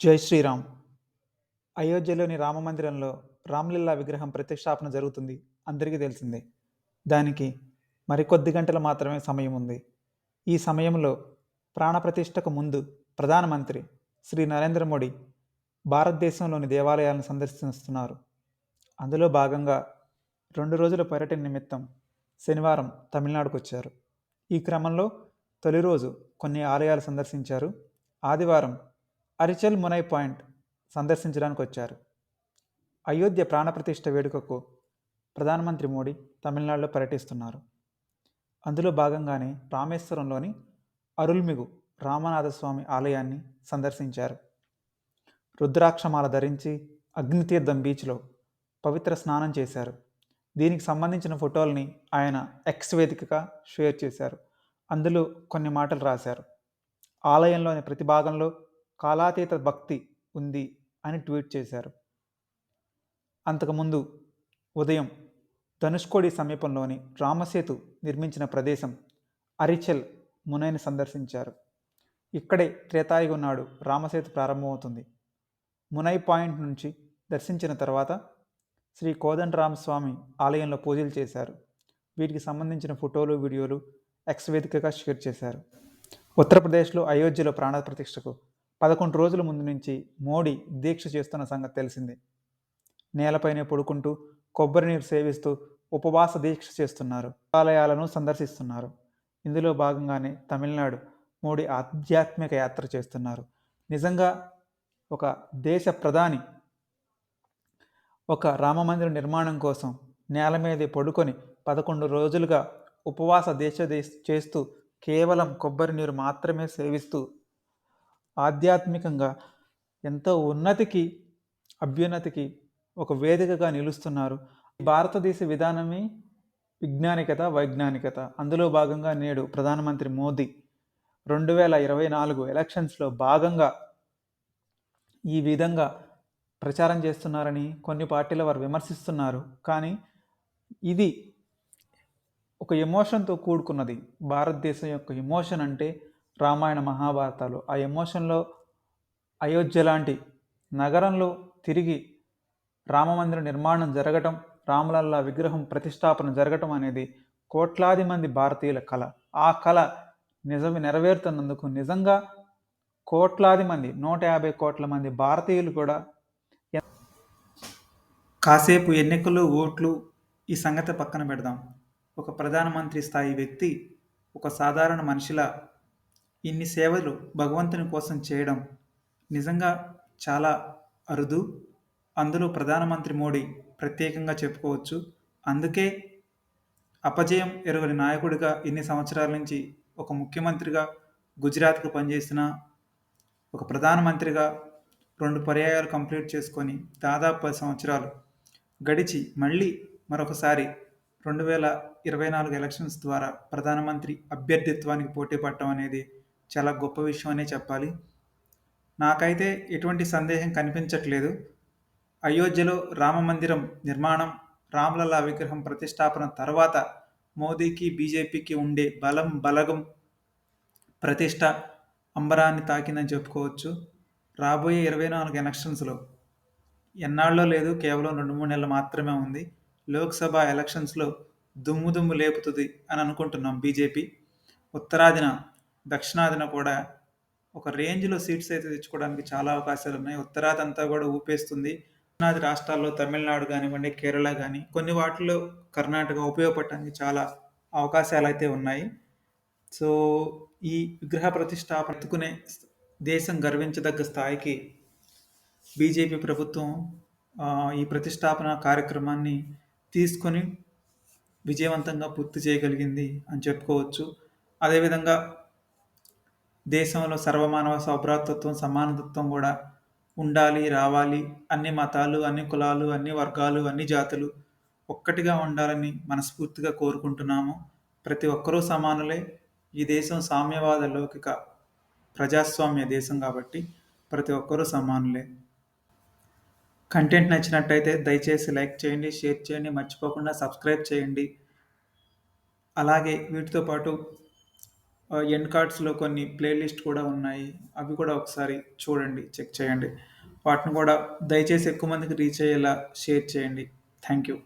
జై శ్రీరామ్. అయోధ్యలోని రామమందిరంలో రామ్లీలా విగ్రహం ప్రతిష్టాపన జరుగుతుంది. అందరికీ తెలిసిందే. దానికి మరికొద్ది గంటలు మాత్రమే సమయం ఉంది. ఈ సమయంలో ప్రాణప్రతిష్టకు ముందు ప్రధానమంత్రి శ్రీ నరేంద్ర మోడీ భారతదేశంలోని దేవాలయాలను సందర్శిస్తున్నారు. అందులో భాగంగా రెండు రోజుల పర్యటన నిమిత్తం శనివారం తమిళనాడుకు వచ్చారు ఈ క్రమంలో తొలి రోజు కొన్ని ఆలయాలు సందర్శించారు. ఆదివారం అరిచల్ మునై పాయింట్ సందర్శించడానికి వచ్చారు. అయోధ్య ప్రాణప్రతిష్ఠ వేడుకకు ప్రధానమంత్రి మోడీ తమిళనాడులో పర్యటిస్తున్నారు. అందులో భాగంగానే రామేశ్వరంలోని అరుల్మిగు రామనాథస్వామి ఆలయాన్ని సందర్శించారు. రుద్రాక్షమాల ధరించి అగ్నితీర్థం బీచ్లో పవిత్ర స్నానం చేశారు. దీనికి సంబంధించిన ఫోటోల్ని ఆయన ఎక్స్ వేదికగా షేర్ చేశారు. అందులో కొన్ని మాటలు రాశారు. ఆలయంలోని ప్రతి భాగంలో కాలాతీత భక్తి ఉంది అని ట్వీట్ చేశారు. అంతకుముందు ఉదయం ధనుష్కోడి సమీపంలోని రామసేతు నిర్మించిన ప్రదేశం అరిచెల్ మునైని సందర్శించారు. ఇక్కడే త్రేతాయుగం నాడు రామసేతు ప్రారంభమవుతుంది. మునై పాయింట్ నుంచి దర్శించిన తర్వాత శ్రీ కోదండరామస్వామి ఆలయంలో పూజలు చేశారు. వీటికి సంబంధించిన ఫోటోలు వీడియోలు ఎక్స్ వేదికగా షేర్ చేశారు. ఉత్తరప్రదేశ్లో అయోధ్యలో ప్రాణ ప్రతిష్టకు పదకొండు రోజుల ముందు నుంచి మోడీ దీక్ష చేస్తున్న సంగతి తెలిసిందే. నేలపైనే పడుకుంటూ కొబ్బరి నీరు సేవిస్తూ ఉపవాస దీక్ష చేస్తున్నారు. ఆలయాలను సందర్శిస్తున్నారు. ఇందులో భాగంగానే తమిళనాడు మోడీ ఆధ్యాత్మిక యాత్ర చేస్తున్నారు. నిజంగా ఒక దేశ ప్రధాని ఒక రామమందిర నిర్మాణం కోసం నేల మీద పడుకొని పదకొండు రోజులుగా ఉపవాస దీక్ష చేస్తూ కేవలం కొబ్బరి నీరు మాత్రమే సేవిస్తూ ఆధ్యాత్మికంగా ఎంతో ఉన్నతికి అభ్యున్నతికి ఒక వేదికగా నిలుస్తున్నారు. భారతదేశ విధానమే విజ్ఞానికత వైజ్ఞానికత. అందులో భాగంగా నేడు ప్రధానమంత్రి మోదీ రెండు వేల ఇరవై నాలుగు ఎలక్షన్స్లో భాగంగా ఈ విధంగా ప్రచారం చేస్తున్నారని కొన్ని పార్టీల వారు విమర్శిస్తున్నారు. కానీ ఇది ఒక ఎమోషన్తో కూడుకున్నది. భారతదేశం యొక్క ఎమోషన్ అంటే రామాయణ మహాభారతాలు ఆ ఎమోషన్లో అయోధ్య లాంటి నగరంలో తిరిగి రామమందిర నిర్మాణం జరగటం రాములల్లా విగ్రహం ప్రతిష్టాపన జరగటం అనేది కోట్లాది మంది భారతీయుల కళ ఆ కళ నిజమే నెరవేరుతున్నందుకు నిజంగా కోట్లాది మంది నూట యాభై కోట్ల మంది భారతీయులు కూడా కాసేపు ఎన్నికలు ఓట్లు ఈ సంగతి పక్కన పెడదాం. ఒక ప్రధానమంత్రి స్థాయి వ్యక్తి ఒక సాధారణ మనిషిలా ఇన్ని సేవలు భగవంతుని కోసం చేయడం నిజంగా చాలా అరుదు. అందులో ప్రధానమంత్రి మోడీ ప్రత్యేకంగా చెప్పుకోవచ్చు. అందుకే అపజయం ఎరుగని నాయకుడిగా ఇన్ని సంవత్సరాల నుంచి ఒక ముఖ్యమంత్రిగా గుజరాత్కు పనిచేసిన ఒక ప్రధానమంత్రిగా రెండు పర్యాయాలు కంప్లీట్ చేసుకొని దాదాపు పది సంవత్సరాలు గడిచి మళ్ళీ మరొకసారి రెండు వేల ఇరవై నాలుగు ఎలక్షన్స్ ద్వారా ప్రధానమంత్రి అభ్యర్థిత్వానికి పోటీ పడటం అనేది చాలా గొప్ప విషయం అనే చెప్పాలి. నాకైతే ఎటువంటి సందేహం కనిపించట్లేదు. అయోధ్యలో రామ మందిరం నిర్మాణం రామలలా విగ్రహం ప్రతిష్టాపన తర్వాత మోదీకి బీజేపీకి ఉండే బలం బలగం ప్రతిష్ట అంబరాన్ని తాకిందని చెప్పుకోవచ్చు. రాబోయే ఇరవై నాలుగు ఎలక్షన్స్లో ఎన్నాళ్ళలో లేదు కేవలం రెండు మూడు నెలలు మాత్రమే ఉంది. లోక్సభ ఎలక్షన్స్లో దుమ్ము దుమ్ము లేపుతుంది అని అనుకుంటున్నాం బీజేపీ. ఉత్తరాదిన దక్షిణాదిన కూడా ఒక రేంజ్లో సీట్స్ అయితే తెచ్చుకోవడానికి చాలా అవకాశాలు ఉన్నాయి. ఉత్తరాది అంతా కూడా ఊపేస్తుంది. దక్షిణాది రాష్ట్రాల్లో తమిళనాడు కానివ్వండి కేరళ కానీ కొన్ని వాటిలో కర్ణాటక ఉపయోగపడటానికి చాలా అవకాశాలు అయితే ఉన్నాయి. సో ఈ విగ్రహ ప్రతిష్టాపన ఎత్తుకునే దేశం గర్వించదగ్గ స్థాయికి బీజేపీ ప్రభుత్వం ఈ ప్రతిష్టాపన కార్యక్రమాన్ని తీసుకొని విజయవంతంగా పూర్తి చేయగలిగింది అని చెప్పుకోవచ్చు. అదేవిధంగా దేశంలో సర్వమానవ సౌభ్రాతత్వం సమానతత్వం కూడా ఉండాలి రావాలి. అన్ని మతాలు అన్ని కులాలు అన్ని వర్గాలు అన్ని జాతులు ఒక్కటిగా ఉండాలని మనస్ఫూర్తిగా కోరుకుంటున్నాము. ప్రతి ఒక్కరూ సమానులే. ఈ దేశం సామ్యవాద లౌకిక ప్రజాస్వామ్య దేశం కాబట్టి ప్రతి ఒక్కరూ సమానులే. కంటెంట్ నచ్చినట్టయితే దయచేసి లైక్ చేయండి షేర్ చేయండి. మర్చిపోకుండా సబ్స్క్రైబ్ చేయండి. అలాగే వీటితో పాటు ఆహ్, ఎండ్ కార్డ్స్‌లో కొన్ని ప్లేలిస్ట్ కూడా ఉన్నాయి. అవి కూడా ఒకసారి చూడండి. చెక్ చేయండి. వాటిని కూడా దయచేసి ఎక్కువ మందికి రీచ్ అయ్యేలా షేర్ చేయండి. Thank you.